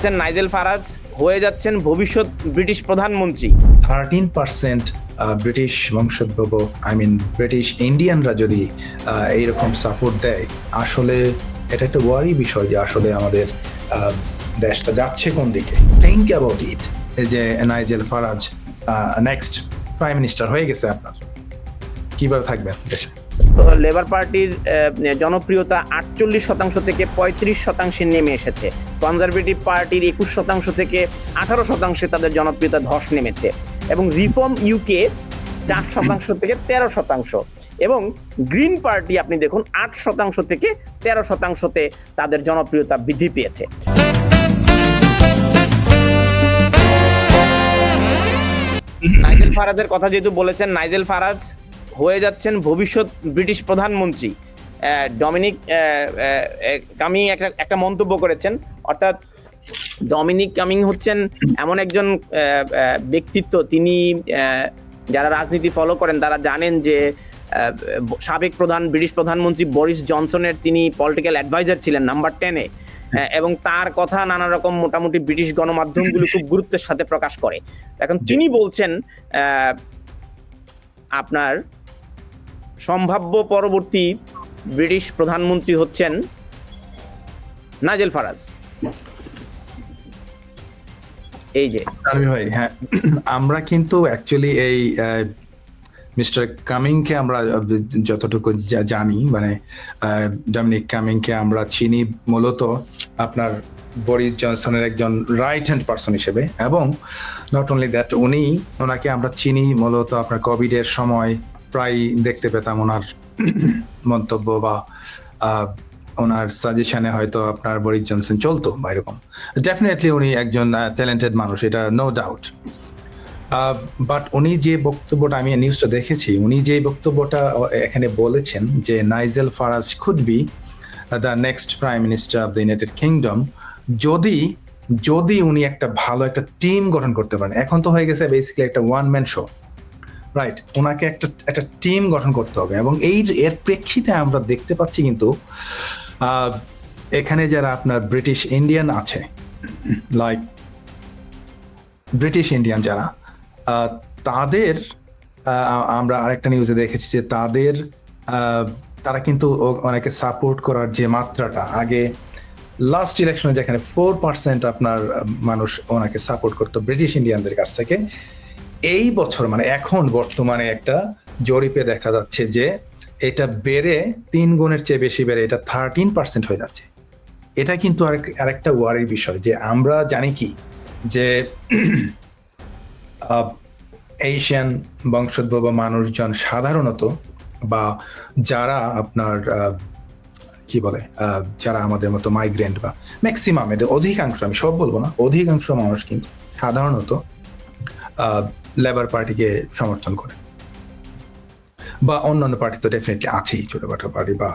যাচ্ছেন নাইজেল ফারাজ হয়ে যাচ্ছেন ভবিষ্যৎ ব্রিটিশ প্রধানমন্ত্রী। থার্টিন পার্সেন্ট ব্রিটিশ বংশোদ্ভব আই মিন ব্রিটিশ ইন্ডিয়ানরা যদি এইরকম সাপোর্ট দেয় আসলে এটা একটা ওয়ারি বিষয় যে আসলে আমাদের দেশটা যাচ্ছে কোন দিকে। থিঙ্ক অ্যাবাউট ইট যে Nigel Farage next prime minister হয়ে গেছে আপনার। কীভাবে থাকবেন দেশে? লেবার পার্টির জনপ্রিয়তা আটচল্লিশ শতাংশ থেকে পঁয়ত্রিশ শতাংশে নেমে এসেছে। কনজারভেটিভ পার্টির একুশ শতাংশ থেকে আঠারো শতাংশে তাদের জনপ্রিয়তা ধস নেমেছে এবং রিফর্ম ইউকে চার শতাংশ থেকে তেরো শতাংশ এবং গ্রিন পার্টি আপনি দেখুন আট শতাংশ থেকে তেরো শতাংশতে তাদের জনপ্রিয়তা বৃদ্ধি পেয়েছে। নাইজেল ফারাজের কথা যেহেতু বলেছেন নাইজেল ফারাজ হয়ে যাচ্ছেন ভবিষ্যৎ ব্রিটিশ প্রধানমন্ত্রী। ডমিনিক আহ, একটা একটা মন্তব্য করেছেন অর্থাৎ ডমিনিক কামিং হচ্ছেন এমন একজন ব্যক্তিত্ব। তিনি আহ, যারা রাজনীতি ফলো করেন তারা জানেন যে সাবেক প্রধান ব্রিটিশ প্রধানমন্ত্রী বরিস জনসনের তিনি পলিটিক্যাল অ্যাডভাইজার ছিলেন নাম্বার টেনে এবং তার কথা নানা রকম মোটামুটি ব্রিটিশ গণমাধ্যমগুলো খুব গুরুত্বের সাথে প্রকাশ করে। এখন তিনি বলছেন আপনার সম্ভাব্য পরবর্তী ব্রিটিশ প্রধানমন্ত্রী হচ্ছেন নাজেল ফারাজ। এই যে। আমি ভাই হ্যাঁ আমরা কিন্তু অ্যাকচুয়ালি এই মিস্টার কামিংকে আমরা যতটুকু জানি মানে ডমিনিক কামিংকে আমরা চিনি মূলত আপনার বরিস জনসনের একজন রাইট হ্যান্ড পার্সন হিসেবে এবং নট অনলি দ্যাট উনি, ওনাকে আমরা চিনি মূলত আপনার কোভিডের সময় প্রায় দেখতে পেতাম ওনার মন্তব্য বা ওনার সাজেশনে হয়তো আপনার বরিস জনসন চলতো বা এরকম। ডেফিনেটলি উনি একজন ট্যালেন্টেড মানুষ, এটা নো ডাউট বাট উনি যে বক্তব্যটা আমি নিউজটা দেখেছি, উনি যে বক্তব্যটা এখানে বলেছেন যে Nigel Farage could be the next prime minister of the United Kingdom যদি যদি উনি একটা ভালো একটা টিম গঠন করতে পারেন। এখন তো হয়ে গেছে বেসিক্যালি একটা ওয়ান ম্যান শো রাইট ওনাকে একটা একটা টিম গঠন করতে হবে এবং এই, এর প্রেক্ষিতে আমরা দেখতে পাচ্ছি কিন্তু এখানে যারা আপনার ব্রিটিশ ইন্ডিয়ান আছে লাইক ব্রিটিশ ইন্ডিয়ান যারা তাদের আমরা আরেকটা নিউজে দেখেছি যে তাদের তারা কিন্তু অনেকে সাপোর্ট করার যে মাত্রাটা, আগে লাস্ট ইলেকশনে যেখানে ফোর পার্সেন্ট আপনার মানুষ ওনাকে সাপোর্ট করতো ব্রিটিশ ইন্ডিয়ানদের কাছ থেকে, এই বছর মানে এখন বর্তমানে একটা জরিপে দেখা যাচ্ছে যে এটা বেড়ে তিন গুণের চেয়ে বেশি বেড়ে, এটা থার্টিন পার্সেন্ট হয়ে যাচ্ছে। এটা কিন্তু আরেক- আরেকটা ওয়ারির বিষয় যে আমরা জানি কি? যে এশিয়ান বংশোদ্ভব মানুষজন সাধারণত বা যারা আপনার কি বলে যারা আমাদের মতো মাইগ্রেন্ট বা ম্যাক্সিমাম এদের অধিকাংশ, আমি সব বলব না, অধিকাংশ মানুষ কিন্তু সাধারণত লেবার পার্টিকে সমর্থন করে। বা অন্যান্য পার্টি তো ডেফিনেটলি আছেই, ছোটখাটো পার্টি বা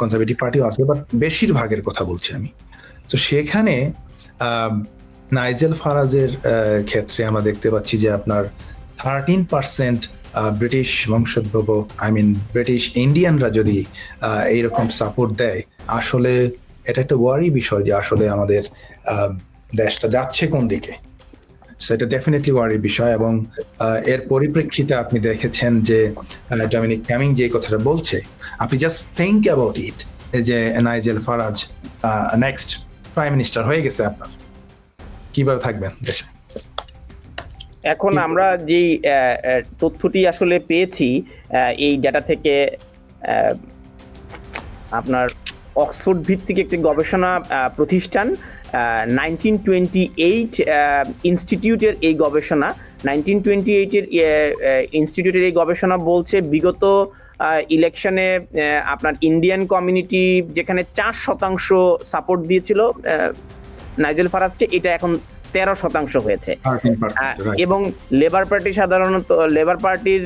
কনজারভেটিভ পার্টিও আছে বাট বেশিরভাগের কথা বলছি আমি। তো সেখানে নাইজেল ফারাজের ক্ষেত্রে আমরা দেখতে পাচ্ছি যে আপনার থার্টিন পার্সেন্ট ব্রিটিশ বংশোদ্ভব আই মিন ব্রিটিশ ইন্ডিয়ানরা যদি এইরকম সাপোর্ট দেয়, আসলে এটা একটা ওয়ারি বিষয় যে আসলে আমাদের দেশটা যাচ্ছে কোন দিকে। সেটা ডেফিনেটলি ওয়ারির বিষয় এবং এর পরিপ্রেক্ষিতে আপনি দেখেছেন যে ডমিনিক ক্যামিং যে কথাটা বলছে আপনি জাস্ট থিঙ্ক অ্যাবাউট ইট যে Nigel Farage next prime minister হয়ে গেছে আপনার। কীভাবে থাকবেন দেশে? এখন আমরা আহ, তথ্যটি আসলে পেয়েছি এই ডেটা থেকে আপনার অক্সফোর্ড ভিত্তিক একটি গবেষণা প্রতিষ্ঠান নাইনটিন টোয়েন্টি এইট ইনস্টিটিউটের এই গবেষণা নাইনটিন টোয়েন্টি এইটের ইনস্টিটিউটের এই গবেষণা বলছে বিগত ইলেকশনে আপনার ইন্ডিয়ান কমিউনিটি যেখানে চার শতাংশ সাপোর্ট দিয়েছিল নাইজেল ফারাজকে এটা এখন তেরো শতাংশ হয়েছে। এবং লেবার পার্টি সাধারণত লেবার পার্টির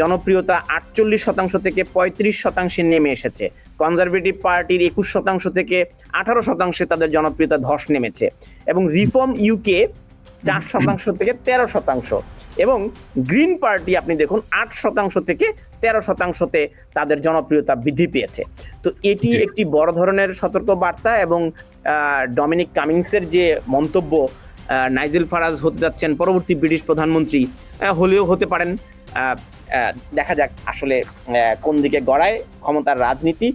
জনপ্রিয়তা আটচল্লিশ শতাংশ থেকে পঁয়ত্রিশ শতাংশে নেমে এসেছে। কনজারভেটিভ পার্টির একুশ শতাংশ থেকে আঠারো শতাংশে তাদের জনপ্রিয়তা ধস নেমেছে এবং রিফর্ম ইউকে চার শতাংশ থেকে তেরো শতাংশ এবং গ্রিন পার্টি আপনি দেখুন আট শতাংশ থেকে তেরো শতাংশতে তাদের জনপ্রিয়তা বৃদ্ধি পেয়েছে। তো এটি একটি বড় ধরনের সতর্ক বার্তা এবং ডমিনিক কামিংসের যে মন্তব্য নাইজেল ফারাজ হতে যাচ্ছেন পরবর্তী ব্রিটিশ প্রধানমন্ত্রী হলেও হতে পারেন। দেখা যাক আসলে কোন দিকে গড়ায় ক্ষমতার রাজনীতি।